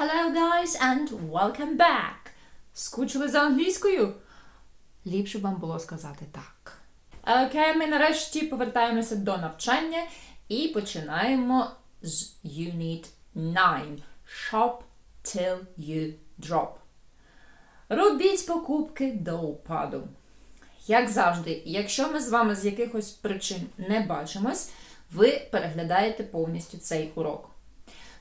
Hello, guys, and welcome back! Скучили за англійською? Ліпше вам було сказати так. Окей, ми нарешті повертаємося до навчання і починаємо з Unit 9. Shop till you drop. Робіть покупки до упаду. Як завжди, якщо ми з вами з якихось причин не бачимось, ви переглядаєте повністю цей урок.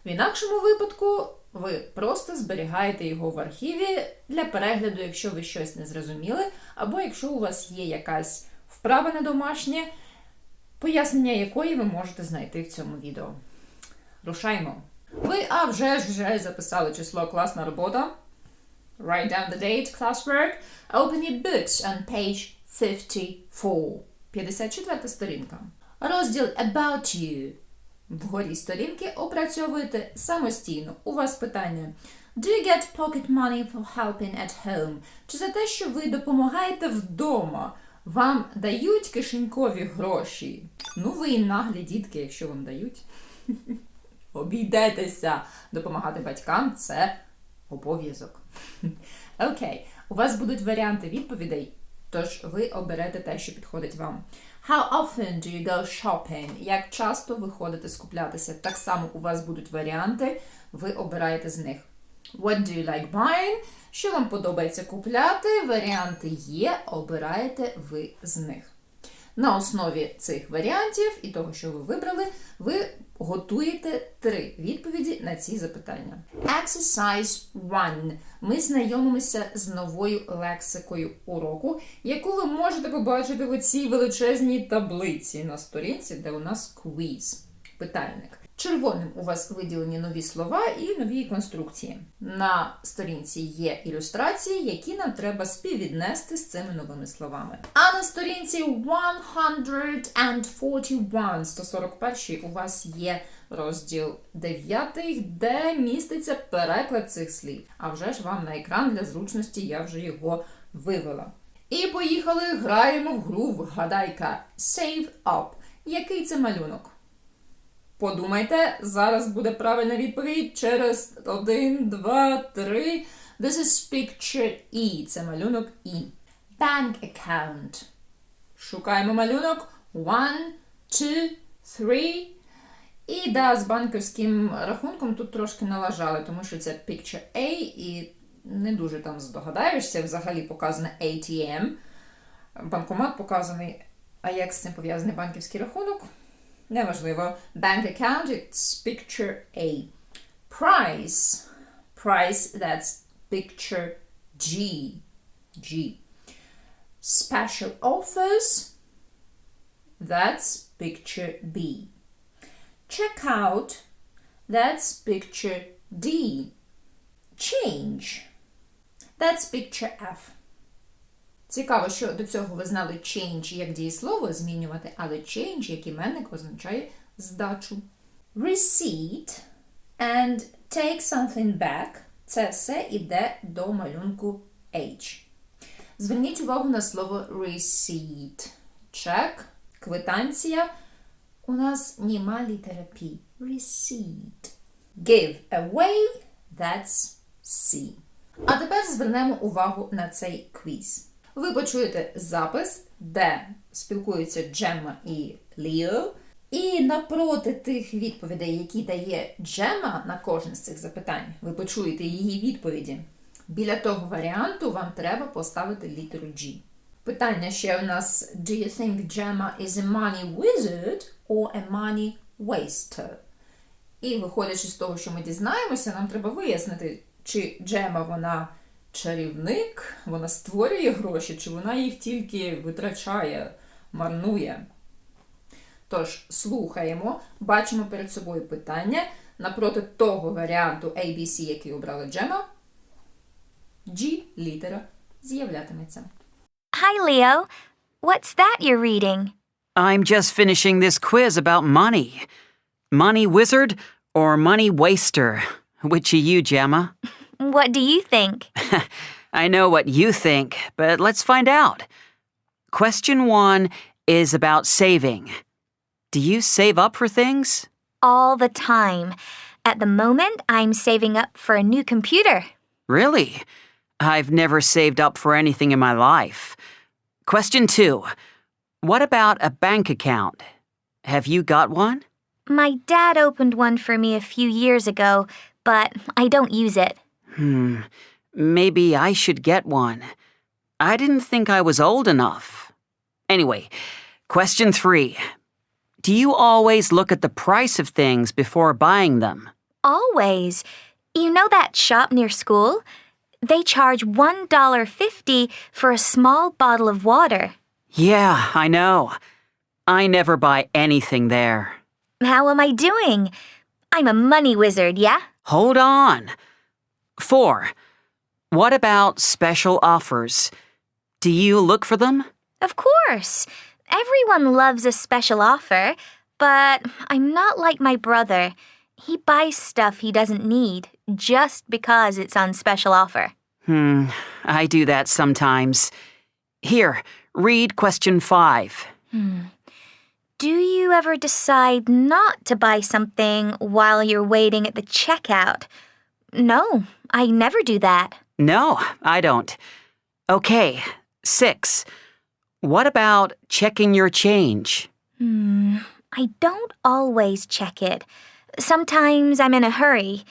В інакшому випадку ви просто зберігаєте його в архіві для перегляду, якщо ви щось не зрозуміли, або якщо у вас є якась вправа на домашнє, пояснення якої ви можете знайти в цьому відео. Рушаймо. Ви, а вже ж вже записали число класна робота. Write down the date, classwork. Open your books on page 54. 54 сторінка. Розділ About You. Вгорі сторінки опрацьовуєте самостійно. У вас питання. Do you get pocket money for helping at home? Чи за те, що ви допомагаєте вдома? Вам дають кишенькові гроші? Ну, ви і наглі дітки, якщо вам дають. Обійдетеся. Допомагати батькам це обов'язок. Окей, у вас будуть варіанти відповідей, тож ви оберете те, що підходить вам. How often do you go shopping? Як часто ви ходите скуплятися? Так само у вас будуть варіанти, ви обираєте з них. What do you like buying? Що вам подобається купляти? Варіанти є, обираєте ви з них. На основі цих варіантів і того, що ви вибрали, ви готуєте три відповіді на ці запитання. Exercise 1. Ми знайомимося з новою лексикою уроку, яку ви можете побачити в цій величезній таблиці на сторінці, де у нас квіз. Питальник. Червоним у вас виділені нові слова і нові конструкції. На сторінці є ілюстрації, які нам треба співвіднести з цими новими словами. А на сторінці 141, 141 у вас є розділ 9, де міститься переклад цих слів. А вже ж вам на екран для зручності я вже його вивела. І поїхали, граємо в гру вгадайка Save Up. Який це малюнок? Подумайте, зараз буде правильна відповідь через 1, 2, 3. This is picture E. Це малюнок E. Bank account. Шукаємо малюнок. One, two, three. І да, з банківським рахунком тут трошки налажали, тому що це picture A і не дуже там здогадаєшся. Взагалі показане ATM. Банкомат показаний. А як з цим пов'язаний банківський рахунок? Неважливо. Bank account, it's picture A. Price. Price, that's picture G. G. Special offers, that's picture B. Checkout, that's picture D. Change, that's picture F. Цікаво, що до цього ви знали change як дієслово змінювати, але change як іменник означає здачу. Receipt and take something back це все іде до малюнку H. Зверніть увагу на слово receipt. Чек, квитанція. У нас німа літера P. Receipt. Give away that's C. А тепер звернемо увагу на цей квіз. Ви почуєте запис, де спілкуються Джемма і Ліо. І напроти тих відповідей, які дає Джема на кожне з цих запитань, ви почуєте її відповіді. Біля того варіанту вам треба поставити літеру G. Питання ще у нас: Do you think Gemma is a money wizard or a money waster? І виходячи з того, що ми дізнаємося, нам треба вияснити, чи Джема вона чарівник, вона створює гроші, чи вона їх тільки витрачає, марнує. Тож, слухаємо, бачимо перед собою питання напроти того варіанту ABC, який обрала Джема. G літера з'являтиметься. Hi, Leo. What's that you're reading? I'm just finishing this quiz about money. Money wizard or money waster? Which are you, Gemma? What do you think? I know what you think, but let's find out. Question one is about saving. Do you save up for things? All the time. At the moment, I'm saving up for a new computer. Really? I've never saved up for anything in my life. Question two What about a bank account? Have you got one? My dad opened one for me a few years ago, but I don't use it. Hmm, maybe I should get one. I didn't think I was old enough. Anyway, question three Do you always look at the price of things before buying them? Always. You know that shop near school? They charge $1.50 for a small bottle of water. Yeah, I know. I never buy anything there. How am I doing? I'm a money wizard, yeah? Hold on. Four. What about special offers? Do you look for them? Of course. Everyone loves a special offer, but I'm not like my brother. He buys stuff he doesn't need just because it's on special offer. Hmm, I do that sometimes. Here, read question five. Hmm. Do you ever decide not to buy something while you're waiting at the checkout? No, I never do that. No, I don't. Okay, six. What about checking your change? Hmm, I don't always check it. Sometimes I'm in a hurry,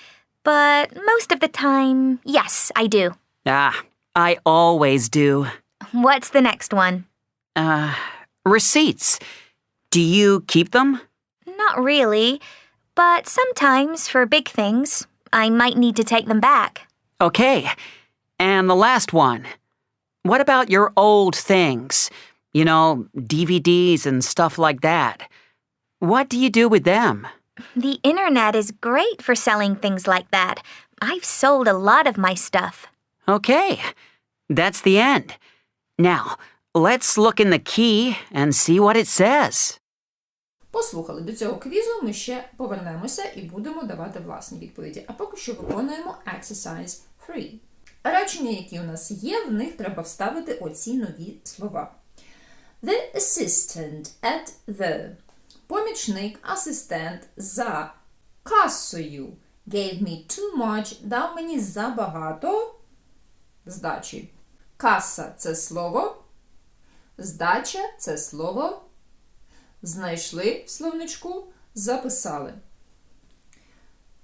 but most of the time, yes, I do. Ah, I always do. What's the next one? Uh, receipts. Do you keep them? Not really, but sometimes for big things, I might need to take them back. Okay. And the last one. What about your old things? You know, DVDs and stuff like that. What do you do with them? The internet is great for selling things like that. I've sold a lot of my stuff. Okay. That's the end. Now, let's look in the key and see what it says. Послухали до цього квізу, ми ще повернемося і будемо давати власні відповіді. А поки що виконуємо exercise 3. Речення, які у нас є, в них треба вставити оці нові слова. The assistant at the. Помічник, асистент за касою. Gave me too much, дав мені забагато здачі. Каса це слово. Здача це слово. Знайшли в словничку, записали.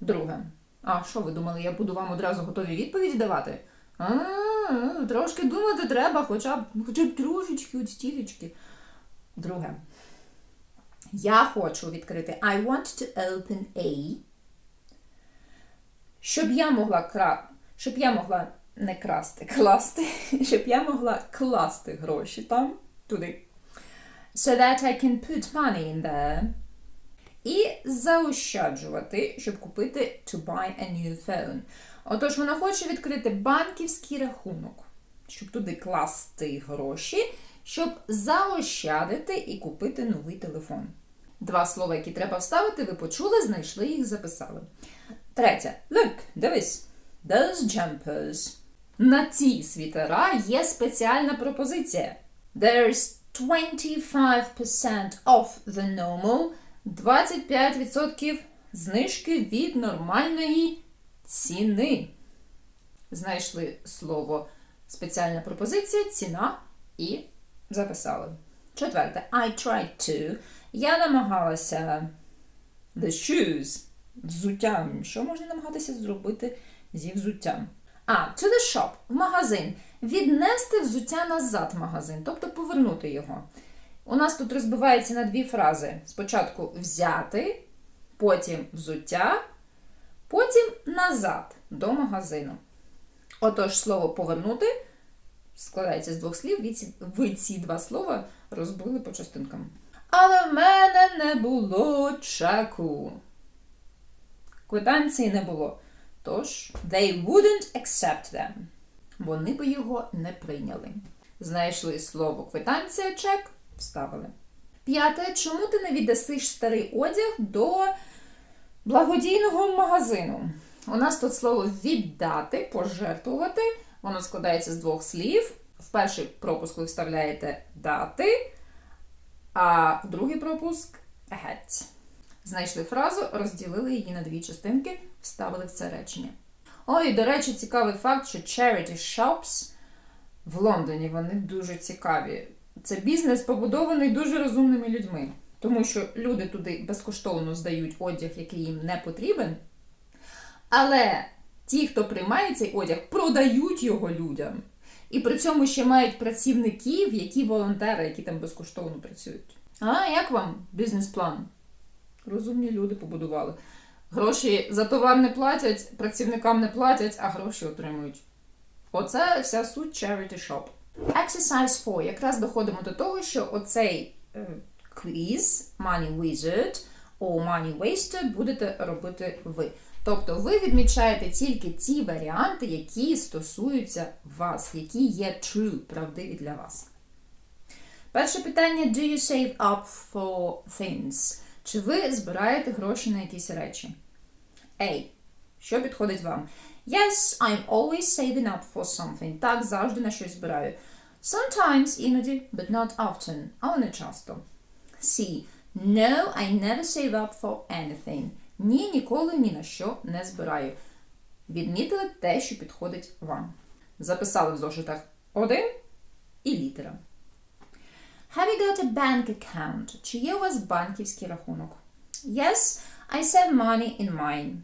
Друге. А, що ви думали, я буду вам одразу готові відповіді давати? А, трошки думати треба, хоча б, хоча б трошечки от стілечки. Друге. Я хочу відкрити I want to open a. Щоб я могла кра... щоб я могла не красти, класти, щоб я могла класти гроші там, туди so that I can put money in there. І заощаджувати, щоб купити to buy a new phone. Отож, вона хоче відкрити банківський рахунок, щоб туди класти гроші, щоб заощадити і купити новий телефон. Два слова, які треба вставити, ви почули, знайшли їх, записали. Третє. Look, дивись. Those jumpers. На ці світера є спеціальна пропозиція. There's 25% off the normal. 25% знижки від нормальної ціни. Знайшли слово спеціальна пропозиція, ціна і записали. Четверте. I tried to. Я намагалася the shoes. Взуттям. Що можна намагатися зробити зі взуттям? А, to the shop, в магазин. Віднести взуття назад в магазин, тобто повернути його. У нас тут розбивається на дві фрази: спочатку взяти, потім взуття, потім назад до магазину. Отож, слово повернути складається з двох слів. Ви ці, два слова розбили по частинкам. Але в мене не було чеку. Квитанції не було. Тож, they wouldn't accept them. Вони би його не прийняли. Знайшли слово квитанція, чек, вставили. П'яте. Чому ти не віддасиш старий одяг до благодійного магазину? У нас тут слово віддати, пожертвувати. Воно складається з двох слів. В перший пропуск ви вставляєте дати, а в другий пропуск геть. Знайшли фразу, розділили її на дві частинки, вставили в це речення. Ой, до речі, цікавий факт, що charity shops в Лондоні вони дуже цікаві. Це бізнес побудований дуже розумними людьми, тому що люди туди безкоштовно здають одяг, який їм не потрібен. Але ті, хто приймає цей одяг, продають його людям. І при цьому ще мають працівників, які волонтери, які там безкоштовно працюють. А як вам бізнес-план? Розумні люди побудували. Гроші за товар не платять, працівникам не платять, а гроші отримують. Оце вся суть charity shop. Exercise 4. Якраз доходимо до того, що оцей е, квіз Money Wizard or Money Waster будете робити ви. Тобто ви відмічаєте тільки ті варіанти, які стосуються вас, які є true, правдиві для вас. Перше питання: Do you save up for things? Чи ви збираєте гроші на якісь речі? A. Що підходить вам? Yes, I'm always saving up for something. Так, завжди на щось збираю. Sometimes, іноді, but not often. Але не часто. C. No, I never save up for anything. Ні, ніколи ні на що не збираю. Відмітили те, що підходить вам. Записали в зошитах один і літера. Have you got a bank account? Чи є у вас банківський рахунок? Yes, I save money in mine.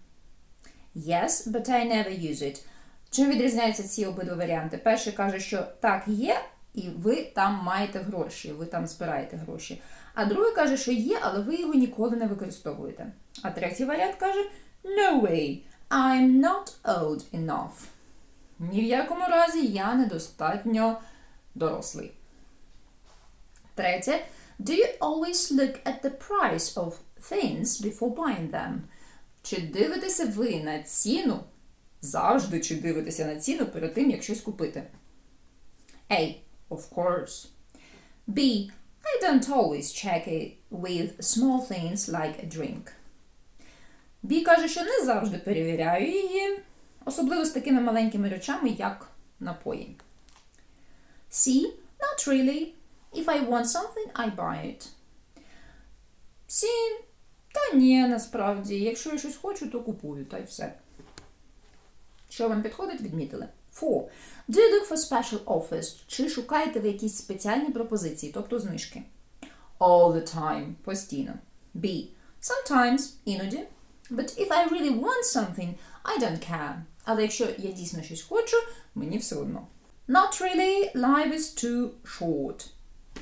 Yes, but I never use it. Чим відрізняються ці обидва варіанти? Перший каже, що так є, і ви там маєте гроші, ви там збираєте гроші. А другий каже, що є, але ви його ніколи не використовуєте. А третій варіант каже: No way, I'm not old enough. Ні в якому разі я недостатньо дорослий. Третє. Do you always look at the price of things before buying them? Чи дивитеся ви на ціну? Завжди чи дивитеся на ціну перед тим, як щось купити? A. Of course. B. I don't always check it with small things like a drink. B каже, що не завжди перевіряю її, особливо з такими маленькими речами, як напої. C. Not really. If I want something, I buy it. C. Та ні, насправді. Якщо я щось хочу, то купую, та й все. Що вам підходить, відмітили. 4. Do you look for special offers? Чи шукаєте ви якісь спеціальні пропозиції, тобто знижки? All the time. Постійно. B. Sometimes. Іноді. But if I really want something, I don't care. Але якщо я дійсно щось хочу, мені все одно. Not really. Life is too short.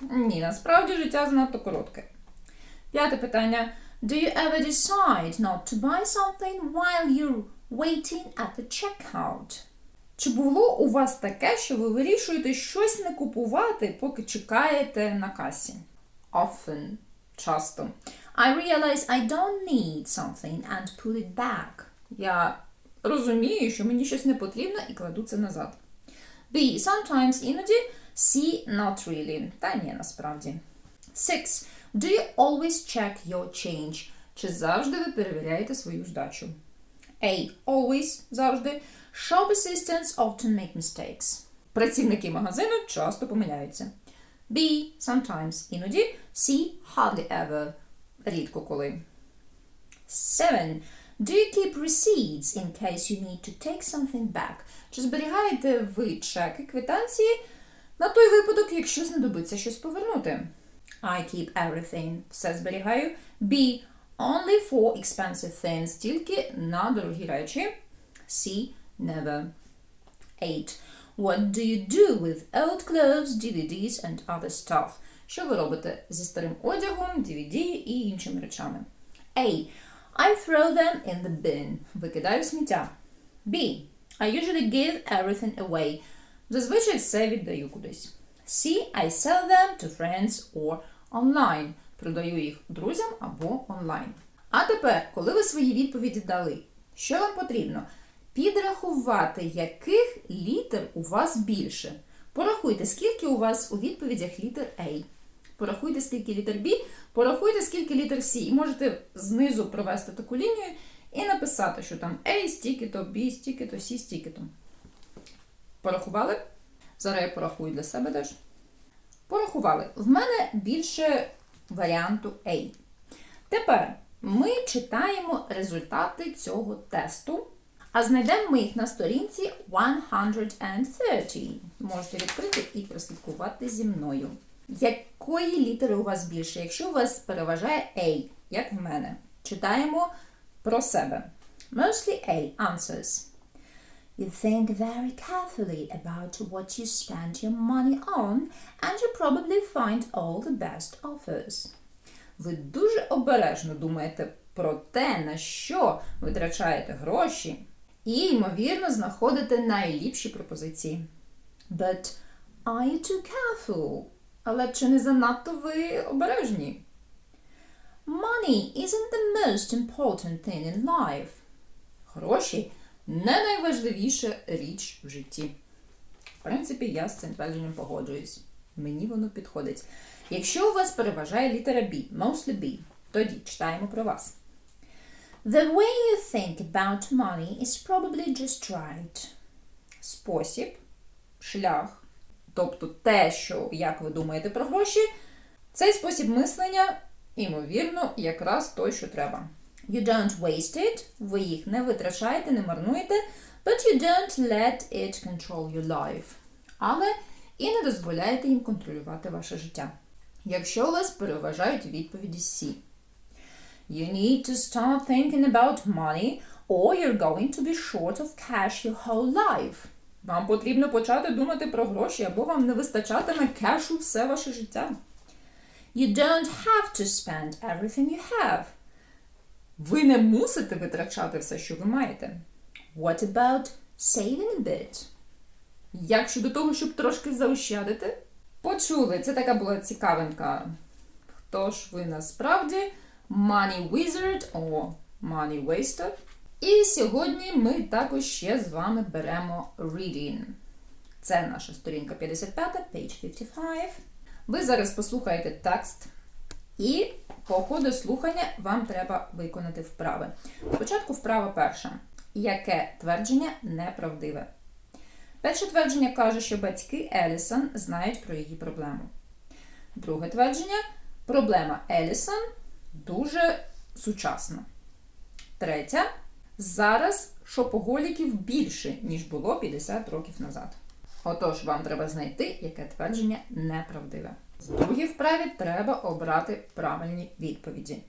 Ні, насправді життя занадто коротке. П'яте питання. Do you ever decide not to buy something while you're waiting at the checkout? Чи було у вас таке, що ви вирішуєте щось не купувати, поки чекаєте на касі? Often. Часто. I realize I don't need something and put it back. Я розумію, що мені щось не потрібно і кладу це назад. B. Sometimes іноді. C. Not really. Та ні, насправді. 6. Do you always check your change? Чи завжди ви перевіряєте свою здачу? A. Always. Завжди. Shop assistants often make mistakes. Працівники магазину часто помиляються. B. Sometimes. Іноді. C. Hardly ever. Рідко коли. 7. Do you keep receipts in case you need to take something back? Чи зберігаєте ви чеки, квитанції на той випадок, якщо знадобиться щось повернути? I keep everything. Все зберігаю. B. Only for expensive things. Тільки на дорогі речі. C. Never. 8. What do you do with old clothes, DVDs and other stuff? Що ви робите зі старим одягом, DVD і іншими речами? A. I throw them in the bin. Викидаю сміття. B. I usually give everything away. Зазвичай все віддаю кудись. C. I sell them to friends or online. Продаю їх друзям або онлайн. А тепер, коли ви свої відповіді дали, що вам потрібно? Підрахувати, яких літер у вас більше. Порахуйте, скільки у вас у відповідях літер A. Порахуйте, скільки літер B, порахуйте, скільки літер C. І можете знизу провести таку лінію і написати, що там A стільки-то, B стільки-то, C стільки-то. Порахували? Зараз я порахую для себе теж. Порахували. В мене більше варіанту A. Тепер Ми читаємо результати цього тесту, а знайдемо ми їх на сторінці 130. Можете відкрити і прослідкувати зі мною. Якої літери у вас більше? Якщо у вас переважає A, як в мене, читаємо про себе. Mostly A answers. You think very carefully about what you spend your money on, and you probably find all the best offers. Ви дуже обережно думаєте про те, на що витрачаєте гроші, і, ймовірно, знаходите найліпші пропозиції. But are you too careful? Але чи не занадто ви обережні? Money isn't the most important thing in life. Гроші не найважливіша річ в житті. В принципі, я з цим твердженням погоджуюсь. Мені воно підходить. Якщо у вас переважає літера B, mostly B, тоді читаємо про вас. The way you think about money is probably just right. Спосіб, шлях, тобто те, що як ви думаєте про гроші, цей спосіб мислення, ймовірно, якраз той, що треба. You don't waste it, ви їх не витрачаєте, не марнуєте, but you don't let it control your life. Але і не дозволяєте їм контролювати ваше життя. Якщо у вас переважають відповіді C. You need to start thinking about money or you're going to be short of cash your whole life. Вам потрібно почати думати про гроші, або вам не вистачатиме кешу все ваше життя. You don't have to spend everything you have. Ви не мусите витрачати все, що ви маєте. What about saving a bit? Як щодо того, щоб трошки заощадити? Почули, це така була цікавинка. Хто ж ви насправді? Money Wizard or Money Waster. І сьогодні ми також ще з вами беремо Reading. Це наша сторінка 55, page 55. Ви зараз послухаєте текст, і по ходу слухання вам треба виконати вправи. Спочатку вправа перша. Яке твердження неправдиве? Перше твердження каже, що батьки Елісон знають про її проблему. Друге твердження проблема Елісон дуже сучасна. Третє. Зараз шопоголіків більше, ніж було 50 років назад. Отож, вам треба знайти, яке твердження неправдиве. В другій вправі треба обрати правильні відповіді.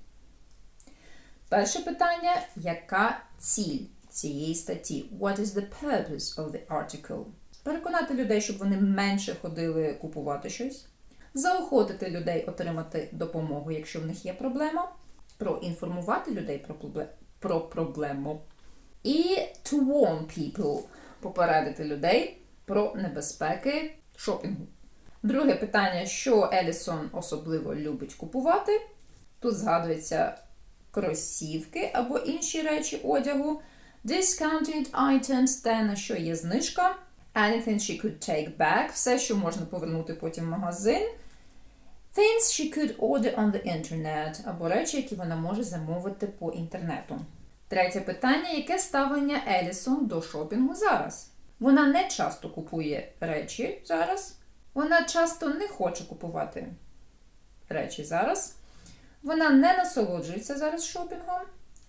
Перше питання: яка ціль цієї статті? What is the purpose of the article? Переконати людей, щоб вони менше ходили купувати щось. Заохотити людей отримати допомогу, якщо в них є проблема. Проінформувати людей про, пробле... про проблему. І to warn people попередити людей про небезпеки шопінгу. Друге питання, що Елісон особливо любить купувати. Тут згадується кросівки або інші речі одягу. Discounted items, те, на що є знижка. Anything she could take back, все, що можна повернути потім в магазин. Things she could order on the internet, або речі, які вона може замовити по інтернету. Третє питання: яке ставлення Елісон до шопінгу зараз? Вона не часто купує речі зараз. Вона часто не хоче купувати речі зараз. Вона не насолоджується зараз шопінгом.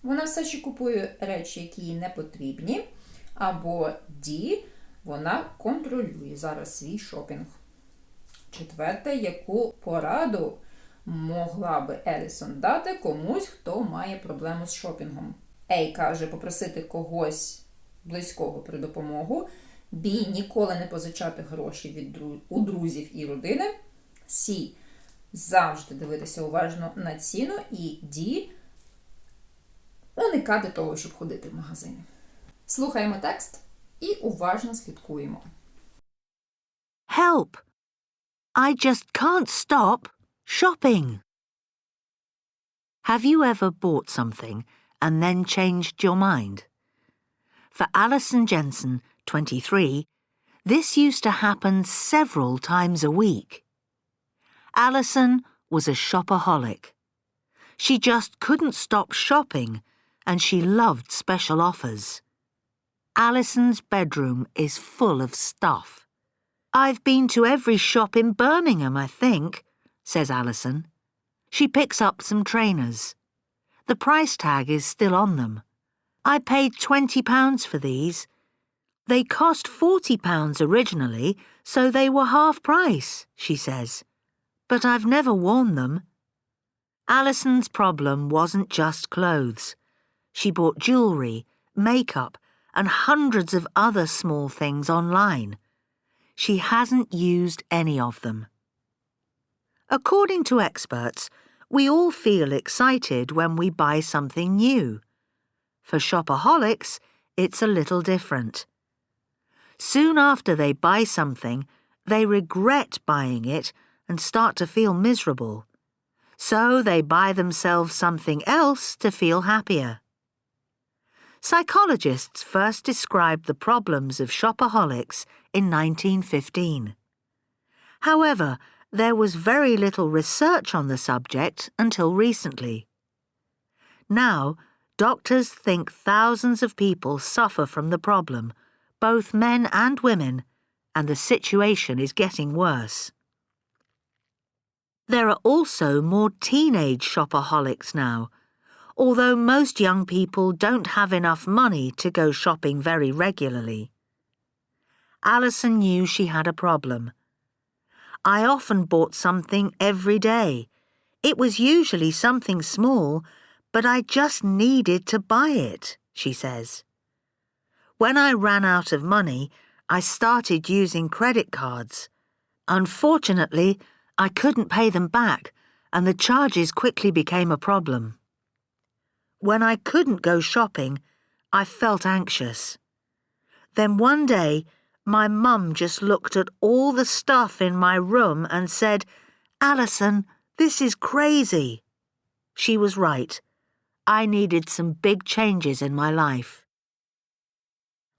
Вона все ще купує речі, які їй не потрібні. Або D. Вона контролює зараз свій шопінг. Четверте, яку пораду могла би Елісон дати комусь, хто має проблему з шопінгом? A каже попросити когось близького про допомогу. B. Ніколи не позичати гроші від у друзів і родини. C. Завжди дивитися уважно на ціну. І D. Уникати того, щоб ходити в магазини. Слухаємо текст і уважно слідкуємо. Help! I just can't stop shopping. Have you ever bought something and then changed your mind? For Alison Jensen, 23, this used to happen several times a week. Alison was a shopaholic. She just couldn't stop shopping and she loved special offers. Alison's bedroom is full of stuff. I've been to every shop in Birmingham, I think, says Alison. She picks up some trainers. The price tag is still on them. I paid £20 for these. They cost £40 originally, so they were half price, she says. But I've never worn them. Alison's problem wasn't just clothes. She bought jewellery, makeup, and hundreds of other small things online. She hasn't used any of them. According to experts, we all feel excited when we buy something new. For shopaholics, it's a little different. Soon after they buy something, they regret buying it and start to feel miserable. So they buy themselves something else to feel happier. Psychologists first described the problems of shopaholics in 1915. However, there was very little research on the subject until recently. Now, doctors think thousands of people suffer from the problem, both men and women, and the situation is getting worse. There are also more teenage shopaholics now, although most young people don't have enough money to go shopping very regularly. Alison knew she had a problem. I often bought something every day. It was usually something small, but I just needed to buy it, she says. When I ran out of money, I started using credit cards. Unfortunately, I couldn't pay them back, and the charges quickly became a problem. When I couldn't go shopping, I felt anxious. Then one day, my mum just looked at all the stuff in my room and said, Alison, this is crazy. She was right. I needed some big changes in my life.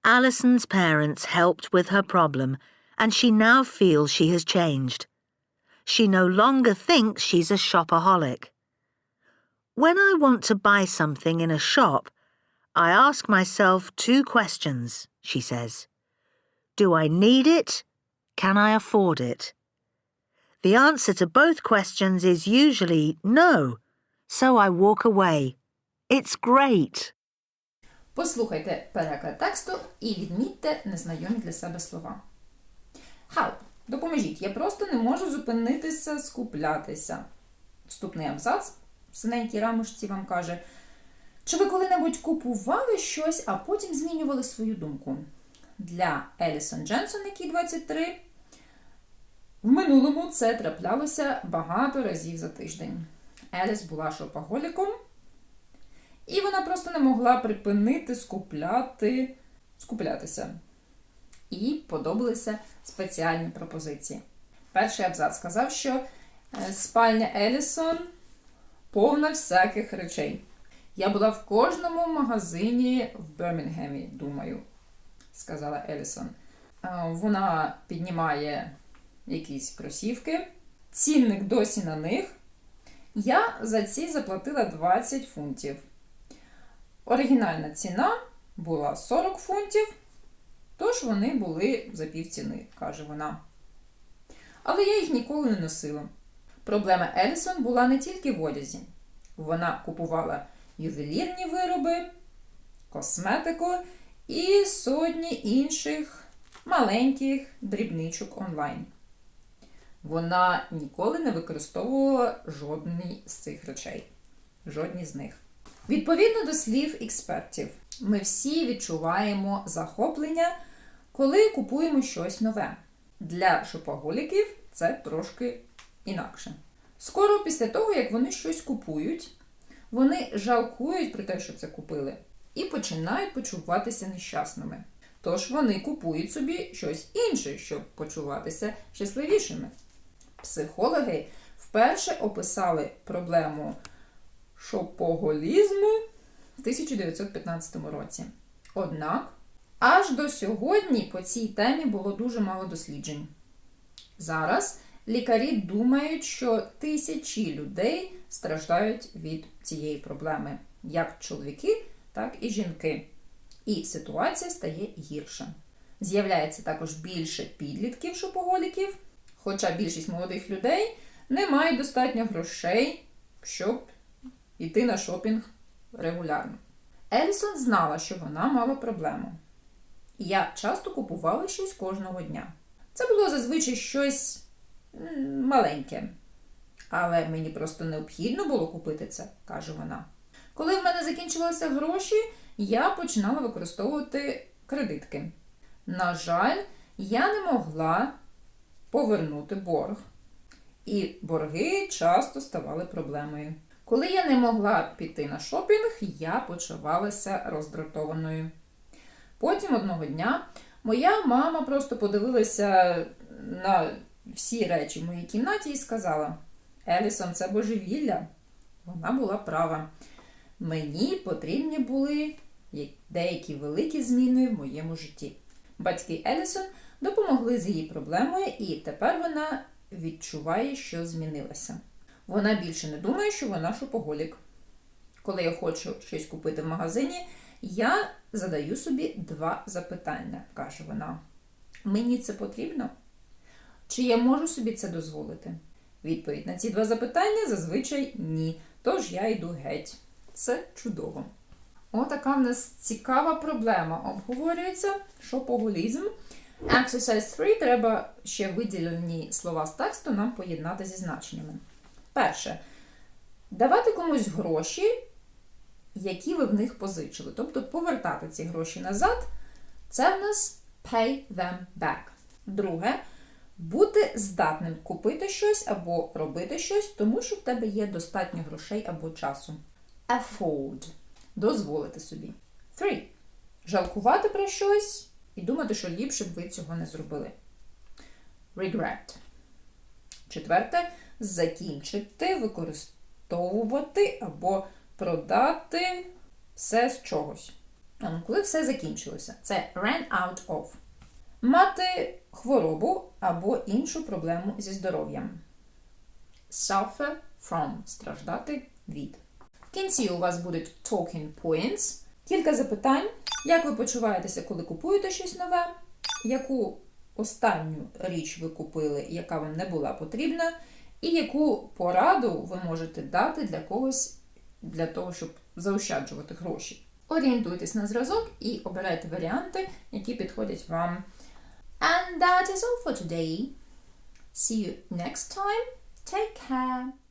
Alison's parents helped with her problem, and she now feels she has changed. She no longer thinks she's a shopaholic. When I want to buy something in a shop, I ask myself two questions, she says. Do I need it? Can I afford it? The answer to both questions is usually no, so I walk away. It's great. Послухайте переклад тексту і відмітьте незнайомі для себе слова. Help. Допоможіть. Я просто не можу зупинитися, скуплятися. Вступний абзац в синенькій рамочці вам каже: Чи ви коли-небудь купували щось, а потім змінювали свою думку? Для Елісон Дженсон, якій 23, в минулому це траплялося багато разів за тиждень. Еліс була шопоголіком, і вона просто не могла припинити скупляти, скуплятися. І подобалися спеціальні пропозиції. Перший абзац сказав, що е, спальня Елісон повна всяких речей. Я була в кожному магазині в Бермінгемі, думаю, сказала Елісон. Е, Вона піднімає якісь кросівки, цінник досі на них. Я за ці заплатила 20 фунтів. Оригінальна ціна була 40 фунтів, тож вони були за півціни, каже вона. Але я їх ніколи не носила. Проблема Елісон була не тільки в одязі. Вона купувала ювелірні вироби, косметику і сотні інших маленьких дрібничок онлайн. Вона ніколи не використовувала жодні з цих речей. Жодні з них. Відповідно до слів експертів, ми всі відчуваємо захоплення, коли купуємо щось нове. Для шопоголіків це трошки інакше. Скоро після того, як вони щось купують, вони жалкують про те, що це купили, і починають почуватися нещасними. Тож вони купують собі щось інше, щоб почуватися щасливішими. Психологи вперше описали проблему шопоголізму в 1915 році. Однак, аж до сьогодні по цій темі було дуже мало досліджень. Зараз лікарі думають, що тисячі людей страждають від цієї проблеми, як чоловіки, так і жінки. І ситуація стає гірше. З'являється також більше підлітків шопоголіків, хоча більшість молодих людей не мають достатньо грошей, щоб йти на шопінг регулярно. Елісон знала, що вона мала проблему. Я часто купувала щось кожного дня. Це було зазвичай щось маленьке. Але мені просто необхідно було купити це, каже вона. Коли в мене закінчилися гроші, я починала використовувати кредитки. На жаль, я не могла повернути борг. І борги часто ставали проблемою. Коли я не могла піти на шопінг, я почувалася роздратованою. Потім одного дня моя мама просто подивилася на всі речі в моїй кімнаті і сказала: Елісон, це божевілля. Вона була права. Мені потрібні були деякі великі зміни в моєму житті. Батьки Елісон допомогли з її проблемою, і тепер вона відчуває, що змінилася. Вона більше не думає, що вона шопоголік. Коли я хочу щось купити в магазині, я задаю собі два запитання, каже вона. Мені це потрібно? Чи я можу собі це дозволити? Відповідь на ці два запитання зазвичай ні. Тож я йду геть. Це чудово. Отака в нас цікава проблема обговорюється. Шопоголізм. Exercise 3 треба ще виділені слова з тексту нам поєднати зі значеннями. Перше. Давати комусь гроші, які ви в них позичили. Тобто повертати ці гроші назад. Це в нас pay them back. Друге. Бути здатним купити щось або робити щось, тому що в тебе є достатньо грошей або часу. Afford. Дозволити собі. Three. Жалкувати про щось і думати, що ліпше б ви цього не зробили. Regret. Четверте. Закінчити, використовувати або продати все з чогось. Коли все закінчилося, це ran out of. Мати хворобу або іншу проблему зі здоров'ям. Suffer from страждати від. В кінці у вас будуть talking points. Кілька запитань. Як ви почуваєтеся, коли купуєте щось нове? Яку останню річ ви купили, яка вам не була потрібна? І яку пораду ви можете дати для когось для того, щоб заощаджувати гроші? Орієнтуйтесь на зразок і обирайте варіанти, які підходять вам. And that is all for today. See you next time. Take care.